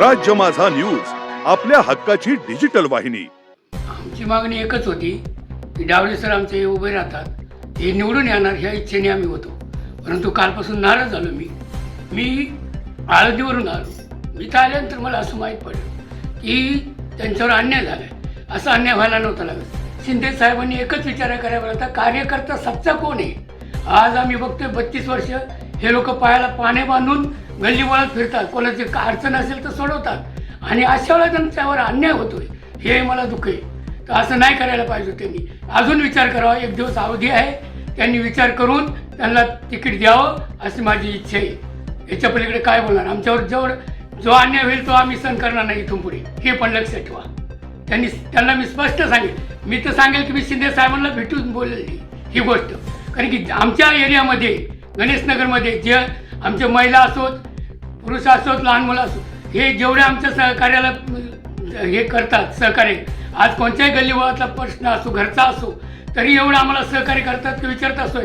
राज्य माझा न्यूज आपल्या हक्काची डिजिटल वाहिनी. आमची मागणी एकच होती की डावले सर आमचे उभे राहतात हे निवडून येणार ह्या इच्छेने आम्ही होतो. परंतु कालपासून नाराज झालो मी. मी आळदीवरून आलो. मी तर आल्यानंतर मला असं माहीत पडलं की त्यांच्यावर अन्याय झाला आहे असा अन्याय व्हायला नव्हता लागत. शिंदे साहेबांनी एकच विचार करायला होता कार्यकर्ता सच्चा कोण आहे? आज आम्ही बघतोय बत्तीस वर्ष हे लोक पायाला पाने बांधून गल्लीबोळात फिरतात कोणाची का अडचण असेल तर सोडवतात. आणि अशा वेळेला त्यांच्यावर अन्याय होतोय. हे मला दुःख आहे. तर असं नाही करायला पाहिजे त्यांनी. अजून विचार करावा. एक दिवस अवधी आहे. त्यांनी विचार करून त्यांना तिकीट द्यावं अशी माझी इच्छा आहे. याच्या पलीकडे काय बोलणार? आमच्यावर जेवढं जो अन्याय होईल तो आम्ही सहन करणार नाही इथून पुढे. हे पण लक्षात ठेवा. त्यांनी त्यांना मी स्पष्ट सांगेल. मी तर सांगेल की मी शिंदे साहेबांना भेटून बोललेली ही गोष्ट. कारण की आमच्या एरियामध्ये गणेशनगरमध्ये जे आमच्या महिला असोत पुरुष असोत लहान मुलं असो हे जेवढे आमच्या सहकार्याला हे करतात सहकार्य आज कोणत्याही गल्लीबोळातला प्रश्न असो घरचा असो तरी एवढं आम्हाला सहकार्य करतात की विचारत असतो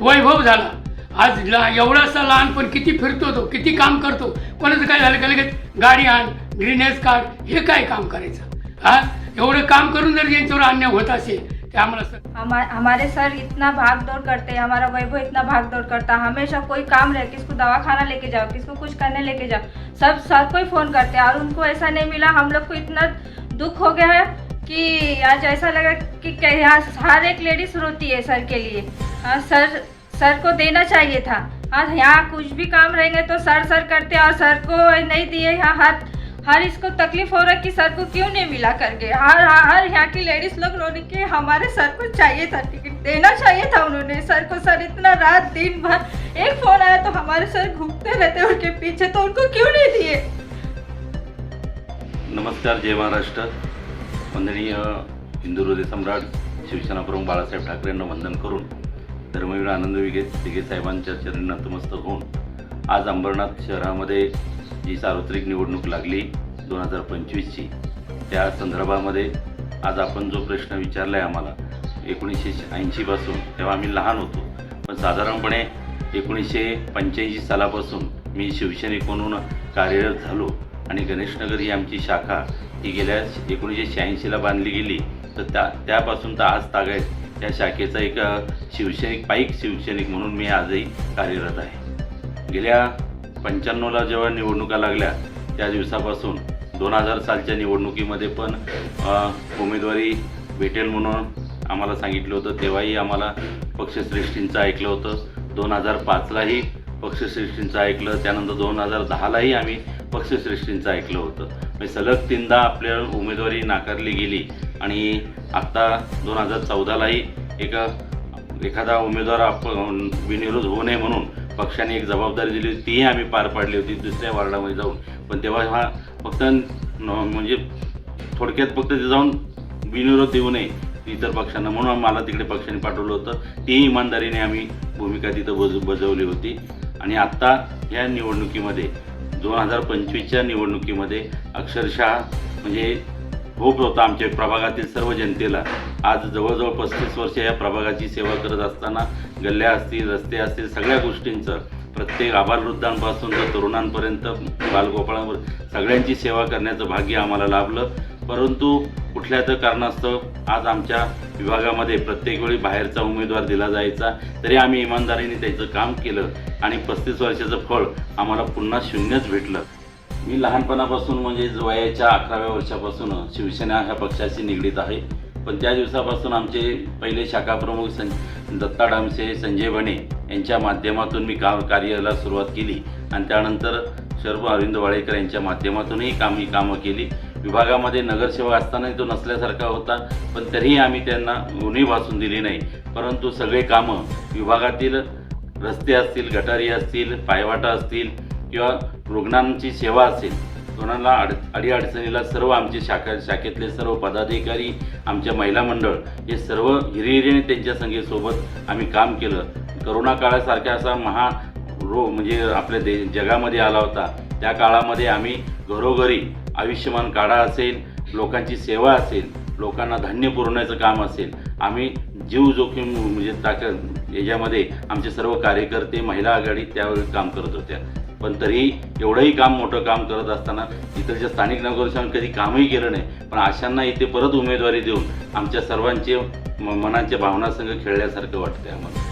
वैभव झाला. आज ला एवढासा लहानपण किती फिरतो तो किती काम करतो कोणाचं काय झालं का लगेच गाडी आण ग्रीनेस काढ हे काय काम करायचं? हा? एवढं काम करून जर यांच्यावर अन्याय होत असेल हमा हमारे सर इतना भाग दौड़ करते हैं, हमारा वैभव इतना भाग दौड़ करता है। हमेशा कोई काम रहे, किसको दवा खाना लेके जाओ, किसको कुछ करने लेके जाओ, सब सर को ही फ़ोन करते हैं। और उनको ऐसा नहीं मिला, हम लोग को इतना दुख हो गया है कि आज ऐसा लगा कि यहाँ हर एक लेडीज़ रोती है सर के लिए। हाँ सर सर को देना चाहिए था। हाँ यहाँ कुछ भी काम रहेंगे तो सर सर करते और सर को नहीं दिए, यहाँ हर हर इसको तकलीफ हो रहा कि सर को क्यों नहीं मिला करके? हर हर यहाँ की लेडीज लोग रोने के हमारे सर को चाहिए था टिकट देना चाहिए था उन्होंने। सर को सर इतना रात दिन भर एक फोन आया तो हमारे सर घूमते रहते उनके पीछे तो उनको क्यों नहीं दिए? नमस्कार जय महाराष्ट्र। वंदनीय हिंदू हृदय सम्राट शिवसेना प्रमुख बाळासाहेब ठाकरेंना वंदन करून धर्मवीर आनंद विगे तिघे साहेबांच्या चरणी नतमस्तक होऊन आज अंबरनाथ शहरामध्ये जी सार्वत्रिक निवडणूक लागली दोन हजार पंचवीसची. त्या संदर्भामध्ये आज आपण जो प्रश्न विचारला आहे आम्हाला एकोणीसशे ऐंशीपासून तेव्हा आम्ही लहान होतो. पण साधारणपणे एकोणीसशे पंच्याऐंशी सालापासून मी शिवसैनिक म्हणून कार्यरत झालो आणि गणेशनगर ही आमची शाखा ही गेल्या एकोणीसशे शहाऐंशीला बांधली गेली. तर त्या त्यापासून तर आज तागायत त्या शाखेचा एक शिवसैनिक पाईक शिवसैनिक म्हणून मी आजही कार्यरत आहे. गेल्या पंच्याण्णवला जेव्हा निवडणुका लागल्या त्या दिवसापासून दोन हजार सालच्या निवडणुकीमध्ये पण उमेदवारी भेटेल म्हणून आम्हाला सांगितलं होतं. तेव्हाही आम्हाला पक्षश्रेष्ठींचं ऐकलं होतं. दोन हजार पाचलाही पक्षश्रेष्ठींचं ऐकलं. त्यानंतर दोन हजार दहालाही आम्ही पक्षश्रेष्ठींचं ऐकलं होतं. म्हणजे सलग तीनदा आपल्या उमेदवारी नाकारली गेली आणि आत्ता दोन हजार चौदालाही एका एखादा उमेदवार आप बिनविरोध होऊ नये म्हणून पक्षाने एक जबाबदारी दिली होती तीही आम्ही पार पाडली होती दुसऱ्या वार्डामध्ये जाऊन. पण तेव्हा हा फक्त म्हणजे थोडक्यात फक्त ते जाऊन बिनविरोध देऊ नये इतर पक्षांना. म्हणून मला तिकडे पक्षाने पाठवलं होतं. तीही इमानदारीने आम्ही भूमिका तिथं बज बजावली होती. आणि आत्ता या निवडणुकीमध्ये दोन हजार पंचवीसच्या निवडणुकीमध्ये अक्षरशः म्हणजे होप होता आमच्या प्रभागातील सर्व जनतेला. आज जवळजवळ पस्तीस वर्ष या प्रभागाची सेवा करत असताना गल्ल्या असतील रस्ते असतील सगळ्या गोष्टींचं प्रत्येक आबालवृद्धांपासून तर तरुणांपर्यंत बालगोपाळांवर सगळ्यांची सेवा करण्याचं भाग्य आम्हाला लाभलं. परंतु कुठल्या तर कारणास्तव आज आमच्या विभागामध्ये प्रत्येक वेळी बाहेरचा उमेदवार दिला जायचा तरी आम्ही इमानदारीने त्याचं काम केलं आणि पस्तीस वर्षाचं फळ आम्हाला पुन्हा शून्यच भेटलं. मी लहानपणापासून म्हणजे वयाच्या अकराव्या वर्षापासून शिवसेना ह्या पक्षाशी निगडीत आहे. पण त्या दिवसापासून आमचे पहिले शाखाप्रमुख सं दत्ता डामसे संजय बने यांच्या माध्यमातून मी काम कार्याला सुरुवात केली. आणि त्यानंतर शर्व अरविंद वाळेकर यांच्या माध्यमातूनही काम ही कामं केली. विभागामध्ये नगरसेवक असतानाही तो नसल्यासारखा होता पण तरीही आम्ही त्यांना उणी भासून दिली नाही. परंतु सगळे कामं विभागातील रस्ते असतील गटारी असतील पायवाटा असतील किंवा रुग्णांची सेवा असेल कोणाला अड अडीअडचणीला सर्व आमचे शाखा शाखेतले सर्व पदाधिकारी आमच्या महिला मंडळ हे सर्व हिरिहिरीने त्यांच्या संघेसोबत आम्ही काम केलं. करोना काळासारख्या असा महा रोग म्हणजे आपल्या दे जगामध्ये आला होता. त्या काळामध्ये आम्ही घरोघरी आयुष्यमान काढा असेल लोकांची सेवा असेल लोकांना धान्य पुरवण्याचं काम असेल आम्ही जीव जोखीम म्हणजे ताकद याच्यामध्ये आमचे सर्व कार्यकर्ते महिला आघाडी त्यावेळी काम करत होत्या. पण तरीही एवढंही काम मोठं काम करत असताना इतरच्या स्थानिक नगरसेवकांनी कधी कामही केलं नाही. पण अशांना इथे परत उमेदवारी देऊन आमच्या सर्वांचे म- मनाच्या भावनासंग खेळल्यासारखं वाटते आम्हाला.